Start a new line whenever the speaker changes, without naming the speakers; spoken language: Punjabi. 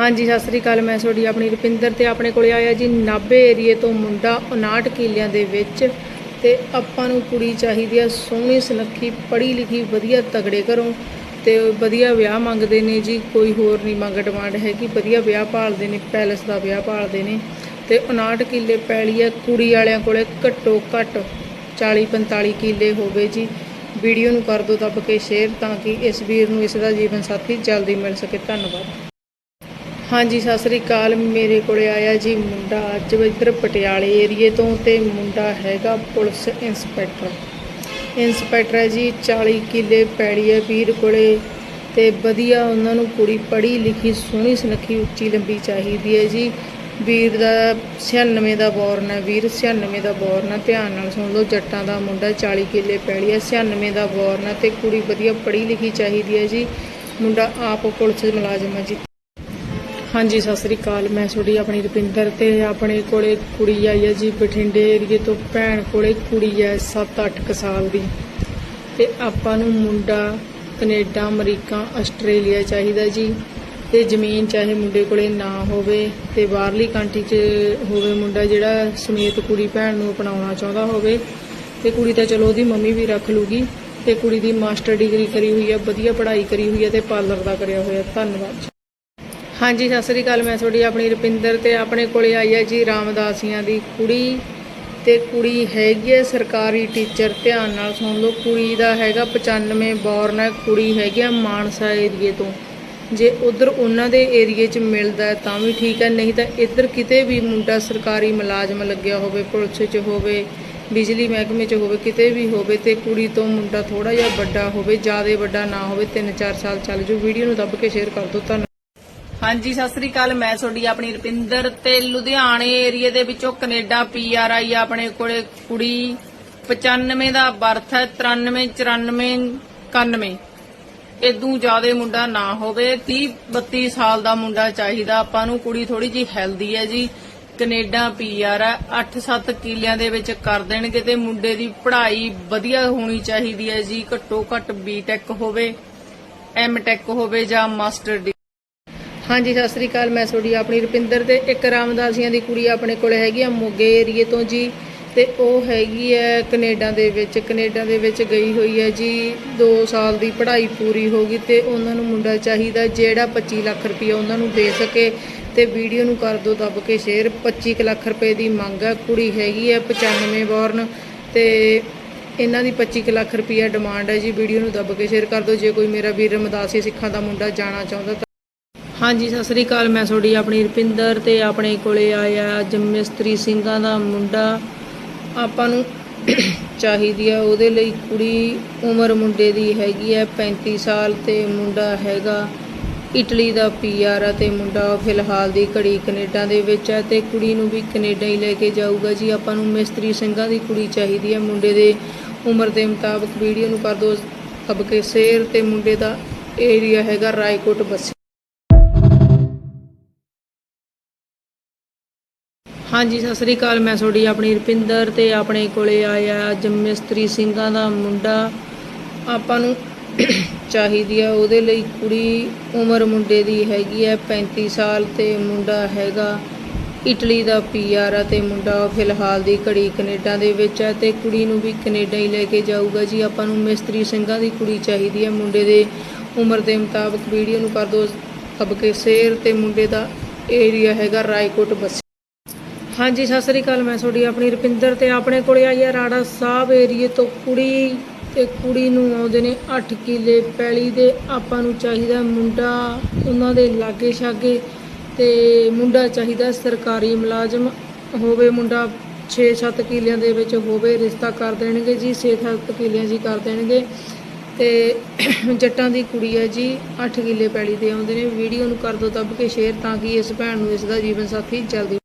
ਹਾਂਜੀ, ਸਤਿ ਸ੍ਰੀ ਅਕਾਲ। ਮੈਂ ਤੁਹਾਡੀ ਆਪਣੀ ਰੁਪਿੰਦਰ ਤੇ ਆਪਣੇ ਕੋਲੇ ਆਇਆ ਜੀ ਨਾਭੇ ਏਰੀਏ ਤੋਂ ਮੁੰਡਾ 59 ਕਿੱਲਿਆਂ ਦੇ ਵਿੱਚ ਤੇ ਆਪਾਂ ਨੂੰ ਕੁੜੀ ਚਾਹੀਦੀ ਆ, ਸੋਹਣੀ ਸੁਨੱਖੀ ਪੜ੍ਹੀ ਲਿਖੀ ਵਧੀਆ ਤਗੜੇ ਘਰੋਂ ਤੇ ਵਧੀਆ ਵਿਆਹ ਮੰਗਦੇ ਨੇ ਜੀ, ਕੋਈ ਹੋਰ ਨਹੀਂ ਮੰਗ ਡਿਮਾਂਡ ਹੈਗੀ, ਵਧੀਆ ਵਿਆਹ ਭਾਲਦੇ ਨੇ, ਪੈਲਸ ਦਾ ਵਿਆਹ ਭਾਲਦੇ ਨੇ ਤੇ 59 ਕਿੱਲੇ ਪੈਲੀ ਆ, ਕੁੜੀ ਵਾਲਿਆਂ ਕੋਲੇ ਘੱਟੋ ਘੱਟ 40 45 ਕਿੱਲੇ ਹੋਵੇ ਜੀ। ਵੀਡੀਓ ਨੂੰ ਕਰ ਦਿਓ ਦੱਬ ਕੇ, ਸ਼ੇਅਰ ਤਾਂ ਕਿ ਇਸ ਵੀਰ ਨੂੰ, ਇਸ ਦਾ ਜੀਵਨ ਸਾਥੀ ਜਲਦੀ ਮਿਲ ਸਕੇ। ਧੰਨਵਾਦ। ਹਾਂਜੀ, ਸਤਿ ਸ੍ਰੀ ਅਕਾਲ। ਮੇਰੇ ਕੋਲੇ ਆਇਆ ਜੀ ਮੁੰਡਾ ਅੱਜ ਇੱਧਰ ਪਟਿਆਲੇ ਏਰੀਏ ਤੋਂ ਤੇ ਮੁੰਡਾ ਹੈਗਾ ਪੁਲਿਸ ਇੰਸਪੈਕਟਰ। ਇੰਸਪੈਕਟਰ ਹੈ ਜੀ 40 ਕਿੱਲੇ ਪੈੜੀ ਹੈ ਵੀਰ ਕੋਲੇ ਤੇ ਵਧੀਆ ਉਹਨਾਂ ਨੂੰ ਕੁੜੀ ਪੜ੍ਹੀ ਲਿਖੀ, ਸੋਹਣੀ ਸੁਨੱਖੀ, ਉੱਚੀ ਲੰਬੀ ਚਾਹੀਦੀ ਹੈ ਜੀ। ਵੀਰ ਦਾ 96 ਦਾ ਬੋਰਨ ਹੈ ਵੀਰ 96 ਦਾ ਬੋਰਨ ਹੈ। ਧਿਆਨ ਨਾਲ ਸੁਣ ਲਓ, ਜੱਟਾਂ ਦਾ ਮੁੰਡਾ 40 ਕਿੱਲੇ ਪੈੜੀ ਹੈ 96 ਦਾ ਬੋਰਨ ਹੈ ਤੇ ਕੁੜੀ ਵਧੀਆ ਪੜ੍ਹੀ ਲਿਖੀ ਚਾਹੀਦੀ ਹੈ ਜੀ। ਮੁੰਡਾ ਆਪ ਪੁਲਿਸ ਮੁਲਾਜ਼ਮ ਹੈ ਜੀ। ਹਾਂਜੀ, ਸਤਿ ਸ੍ਰੀ ਅਕਾਲ। ਮੈਂ ਤੁਹਾਡੀ ਆਪਣੀ ਰੁਪਿੰਦਰ ਤੇ ਆਪਣੇ ਕੋਲੇ ਕੁੜੀ ਆਈ ਹੈ ਜੀ, ਬਠਿੰਡੇ ਏਰੀਏ ਤੋਂ ਭੈਣ ਕੋਲੇ ਕੁੜੀ ਹੈ 7-8 ਸਾਲ ਦੀ। ਤੇ ਆਪਾਂ ਨੂੰ ਮੁੰਡਾ ਕੈਨੇਡਾ, ਅਮਰੀਕਾ, ਆਸਟ੍ਰੇਲੀਆ ਚਾਹੀਦਾ ਜੀ। ਤੇ ਜ਼ਮੀਨ ਚਾਹੇ ਮੁੰਡੇ ਕੋਲੇ ਨਾ ਹੋਵੇ ਤੇ ਬਾਹਰਲੀ ਕੰਟਰੀ 'ਚ ਹੋਵੇ ਮੁੰਡਾ ਜਿਹੜਾ ਸਮੇਤ ਕੁੜੀ ਭੈਣ ਨੂੰ ਅਪਣਾਉਣਾ ਚਾਹੁੰਦਾ ਹੋਵੇ। ਤੇ ਕੁੜੀ ਤਾਂ ਚਲੋ ਉਹਦੀ ਮੰਮੀ ਵੀ ਰੱਖ ਲੂਗੀ। ਤੇ ਕੁੜੀ ਦੀ ਮਾਸਟਰ ਡਿਗਰੀ ਕਰੀ ਹੋਈ ਹੈ, ਵਧੀਆ ਪੜ੍ਹਾਈ ਕਰੀ ਹੋਈ ਹੈ ਤੇ ਪਾਰਲਰ ਦਾ ਕਰਿਆ ਹੋਇਆ। ਧੰਨਵਾਦ ਜੀ। ਹਾਂਜੀ, ਸਤਿ ਸ੍ਰੀ ਅਕਾਲ। ਮੈਂ ਤੁਹਾਡੀ ਆਪਣੀ ਰੁਪਿੰਦਰ ਤੇ ਆਪਣੇ ਕੋਲੇ ਆਈ ਹੈ ਜੀ ਰਾਮਦਾਸੀਆਂ ਦੀ ਕੁੜੀ। ਤੇ ਕੁੜੀ ਹੈਗੀ ਹੈ ਸਰਕਾਰੀ ਟੀਚਰ, ਧਿਆਨ ਨਾਲ ਸੁਣ ਲਓ। ਕੁੜੀ ਦਾ ਹੈਗਾ 95 ਬੋਰਨ ਹੈ। ਕੁੜੀ ਹੈਗੀ ਆ ਮਾਨਸਾ ਏਰੀਏ ਤੋਂ। ਜੇ ਉਧਰ ਉਹਨਾਂ ਦੇ ਏਰੀਏ 'ਚ ਮਿਲਦਾ ਤਾਂ ਵੀ ਠੀਕ ਹੈ। ਨਹੀਂ ਤਾਂ ਇੱਧਰ ਕਿਤੇ ਵੀ ਮੁੰਡਾ ਸਰਕਾਰੀ ਮੁਲਾਜ਼ਮ ਲੱਗਿਆ ਹੋਵੇ, ਪੁਲਿਸ 'ਚ ਹੋਵੇ, ਬਿਜਲੀ ਮਹਿਕਮੇ 'ਚ ਹੋਵੇ, ਕਿਤੇ ਵੀ ਹੋਵੇ ਤੇ ਕੁੜੀ ਤੋਂ ਮੁੰਡਾ ਥੋੜਾ ਜਿਹਾ ਵੱਡਾ ਹੋਵੇ, ਜ਼ਿਆਦਾ ਵੱਡਾ ਨਾ ਹੋਵੇ 3-4 ਸਾਲ ਚੱਲ ਜੂ। ਵੀਡੀਓ ਨੂੰ ਦੱਬ ਕੇ ਸ਼ੇਅਰ ਕਰ ਦਿਓ। ਧੰਨਵਾਦ। ਹਾਂਜੀ, ਸਤਿ ਸ੍ਰੀ ਅਕਾਲ। ਮੈਂ ਤੁਹਾਡੀ ਆਪਣੀ ਰੁਪਿੰਦਰ ਤੇ ਲੁਧਿਆਣੇ ਏਰੀਏ ਦੇ ਵਿੱਚੋਂ ਕੈਨੇਡਾ ਪੀਆਰ ਆਈ ਆਪਣੇ ਕੋਲੇ ਕੁੜੀ 95 ਦਾ ਬਰਥ ਹੈ 93 94 91 ਇਦੋਂ ਜ਼ਿਆਦਾ ਮੁੰਡਾ ਨਾ ਹੋਵੇ 30 32 ਸਾਲ ਦਾ ਮੁੰਡਾ ਚਾਹੀਦਾ। ਆਪਾਂ ਨੂੰ ਕੁੜੀ ਥੋੜੀ ਜੀ ਹੈਲਦੀ ਹੈ ਜੀ। ਕੈਨੇਡਾ ਪੀਆਰ ਹੈ 8-7 ਕਿਲਿਆਂ ਦੇ ਵਿੱਚ ਕਰ ਦੇਣਗੇ ਤੇ ਮੁੰਡੇ ਦੀ ਪੜ੍ਹਾਈ ਵਧੀਆ ਹੋਣੀ ਚਾਹੀਦੀ ਹੈ ਜੀ। ਘੱਟੋ ਘੱਟ ਬੀਟੈਕ ਹੋਵੇ ਐਮਟੈਕ ਹੋਵੇ ਜਾਂ ਮਾਸਟਰ ਡਿਗਰੀ ਹਾਂਜੀ, ਸਤਿ ਸ੍ਰੀ ਅਕਾਲ। ਮੈਂ ਤੁਹਾਡੀ ਆਪਣੀ ਰੁਪਿੰਦਰ ਤੇ ਇੱਕ ਰਾਮਦਾਸੀਆਂ ਦੀ ਕੁੜੀ ਆਪਣੇ ਕੋਲ ਹੈਗੀ ਆ ਮੋਗੇ ਏਰੀਏ ਤੋਂ ਜੀ। ਤੇ ਉਹ ਹੈਗੀ ਹੈ ਕੈਨੇਡਾ ਦੇ ਵਿੱਚ, ਕੈਨੇਡਾ ਦੇ ਵਿੱਚ ਗਈ ਹੋਈ ਹੈ ਜੀ। 2 ਸਾਲ ਦੀ ਪੜ੍ਹਾਈ ਪੂਰੀ ਹੋ ਗਈ ਤੇ ਉਹਨਾਂ ਨੂੰ ਮੁੰਡਾ ਚਾਹੀਦਾ ਜਿਹੜਾ 25 ਲੱਖ ਰੁਪਏ ਉਹਨਾਂ ਨੂੰ ਦੇ ਸਕੇ। ਤੇ ਵੀਡੀਓ ਨੂੰ ਕਰ ਦਿਓ ਦੱਬ ਕੇ ਸ਼ੇਅਰ। 25 ਕੁ ਲੱਖ ਰੁਪਏ ਦੀ ਮੰਗ ਹੈ ਕੁੜੀ ਹੈਗੀ ਹੈ 95 ਬੋਰਨ ਤੇ ਇਹਨਾਂ ਦੀ 25 ਕੁ ਲੱਖ ਰੁਪਏ ਡਿਮਾਂਡ ਹੈ ਜੀ। ਵੀਡੀਓ ਨੂੰ ਦੱਬ ਕੇ ਸ਼ੇਅਰ ਕਰ ਦਿਓ ਜੇ ਕੋਈ ਮੇਰਾ ਵੀਰ ਰਮਦਾਸੀ ਸਿੱਖਾਂ ਦਾ ਮੁੰਡਾ ਜਾਣਾ ਚਾਹੁੰਦਾ ਹਾਂਜੀ, ਸਤਿ ਸ੍ਰੀ ਅਕਾਲ, ਮੈਂ ਤੁਹਾਡੀ ਆਪਣੀ ਰੁਪਿੰਦਰ ਤੇ ਆਪਣੇ ਕੋਲੇ ਆਇਆ ਅੱਜ ਮਿਸਤਰੀ ਸਿੰਘਾਂ ਦਾ ਮੁੰਡਾ। ਆਪਾਂ ਨੂੰ ਚਾਹੀਦੀ ਆ, ਉਹਦੇ ਲਈ ਕੁੜੀ ਉਮਰ ਮੁੰਡੇ ਦੀ ਹੈਗੀ ਹੈ 35 ਸਾਲ ਤੇ ਮੁੰਡਾ ਹੈਗਾ ਇਟਲੀ ਦਾ ਪੀਆਰ ਆ ਤੇ ਮੁੰਡਾ ਫਿਲਹਾਲ ਦੀ ਘੜੀ ਕੈਨੇਡਾ ਦੇ ਵਿੱਚ ਹੈ ਤੇ ਕੁੜੀ ਨੂੰ ਵੀ ਕੈਨੇਡਾ ਹੀ ਲੈ ਕੇ ਜਾਊਗਾ ਜੀ। ਆਪਾਂ ਨੂੰ ਮਿਸਤਰੀ ਸਿੰਘਾਂ ਦੀ ਕੁੜੀ ਚਾਹੀਦੀ ਹੈ ਮੁੰਡੇ ਦੇ ਉਮਰ ਦੇ ਮੁਤਾਬਕ ਵੀਡੀਓ ਨੂੰ ਕਰ ਦਿਓ। ਸਭ ਕੇ ਸ਼ੇਅਰ ਤੇ ਮੁੰਡੇ ਦਾ ਏਰੀਆ ਹੈਗਾ ਰਾਏਕੋਟ ਬੱਸੀ। ਹਾਂਜੀ, ਸਤਿ ਸ੍ਰੀ ਅਕਾਲ। ਮੈਂ ਤੁਹਾਡੀ ਆਪਣੀ ਰੁਪਿੰਦਰ ਤੇ ਆਪਣੇ ਕੋਲੇ ਆਇਆ ਅੱਜ ਮਿਸਤਰੀ ਸਿੰਘਾਂ ਦਾ ਮੁੰਡਾ। ਆਪਾਂ ਨੂੰ ਚਾਹੀਦੀ ਆ, ਉਹਦੇ ਲਈ ਕੁੜੀ ਉਮਰ ਮੁੰਡੇ ਦੀ ਹੈਗੀ ਹੈ 35 ਸਾਲ ਤੇ ਮੁੰਡਾ ਹੈਗਾ। ਇਟਲੀ ਦਾ ਪੀਆਰ ਆ ਤੇ ਮੁੰਡਾ ਫਿਲਹਾਲ ਦੀ ਘੜੀ ਕੈਨੇਡਾ ਦੇ ਵਿੱਚ ਹੈ ਤੇ ਕੁੜੀ ਨੂੰ ਵੀ ਕੈਨੇਡਾ ਹੀ ਲੈ ਕੇ ਜਾਊਗਾ ਜੀ। ਆਪਾਂ ਨੂੰ ਮਿਸਤਰੀ ਸਿੰਘਾਂ ਦੀ ਕੁੜੀ ਚਾਹੀਦੀ ਹੈ ਮੁੰਡੇ ਦੇ ਉਮਰ ਦੇ ਮੁਤਾਬਕ ਵੀਡੀਓ ਨੂੰ ਕਰ ਦਿਓ। ਸਭ ਕੇ ਸ਼ੇਅਰ ਤੇ ਮੁੰਡੇ ਦਾ ਏਰੀਆ ਹੈਗਾ ਰਾਏਕੋਟ ਬੱਸੀ। ਹਾਂਜੀ, ਸਤਿ ਸ੍ਰੀ ਅਕਾਲ, ਮੈਂ ਤੁਹਾਡੀ ਆਪਣੀ ਰੁਪਿੰਦਰ ਤੇ ਆਪਣੇ ਕੋਲੇ ਆਈ ਹੈ ਰਾੜਾ ਸਾਹਿਬ ਏਰੀਏ ਤੋਂ ਕੁੜੀ ਤੇ ਕੁੜੀ ਨੂੰ ਆਉਂਦੇ ਨੇ 8 ਕਿੱਲੇ ਪੈਲੀ ਦੇ, ਆਪਾਂ ਨੂੰ ਚਾਹੀਦਾ ਮੁੰਡਾ ਉਹਨਾਂ ਦੇ ਲਾਗੇ ਛਾਗੇ ਤੇ ਮੁੰਡਾ ਚਾਹੀਦਾ ਸਰਕਾਰੀ ਮੁਲਾਜ਼ਮ, ਹੋਵੇ ਮੁੰਡਾ 6-7 ਕਿਲਿਆਂ ਦੇ ਵਿੱਚ ਹੋਵੇ, ਰਿਸ਼ਤਾ ਕਰ ਦੇਣਗੇ ਜੀ 6-7 ਕਿੱਲਿਆਂ ਜੀ ਕਰ ਦੇਣਗੇ ਤੇ ਜੱਟਾਂ ਦੀ ਕੁੜੀ ਹੈ ਜੀ 8 ਕਿੱਲੇ ਪੈਲੀ ਦੇ ਆਉਂਦੇ ਨੇ, ਵੀਡੀਓ ਨੂੰ ਕਰ ਦਿਓ ਦੱਬ ਕੇ ਸ਼ੇਅਰ ਤਾਂ ਕਿ ਇਸ ਭੈਣ ਨੂੰ ਇਸ ਦਾ ਜੀਵਨ ਸਾਥੀ ਜਲਦੀ